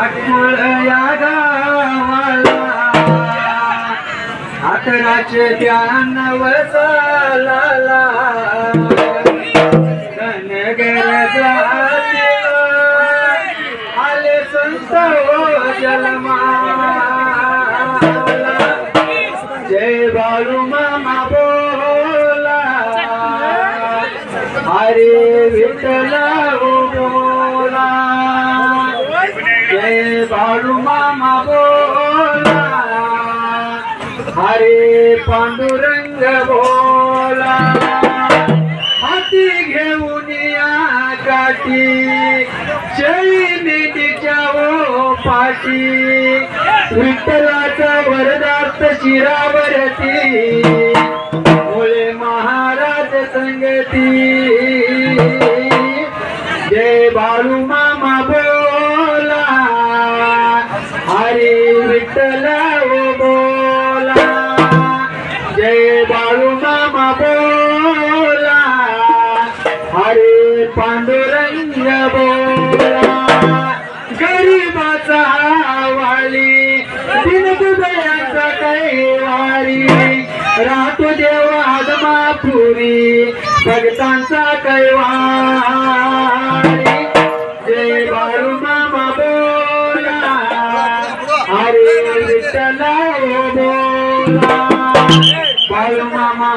आठवळ या गावाला. आले संत जलमा. बोला. जय बाळू मामा बोला हरे पांडुरंग बोला. हाती घेऊन या काठी शैलीच्या ओ पाठी विठ्ठलाचा वरदात शिरावरती. मुळे महाराज संगती. जय बाळू मामा बोला हरे विठ्ठल बोला. जय बाळू मामा बोला हरे पांडुरंग बोला. गरीबाचा वाली दिनदुबयांचा कैवारी राहतो देवा आदमापुरी भगतांचा कैवारी विठ्ठल ओ बोला बाळू मामा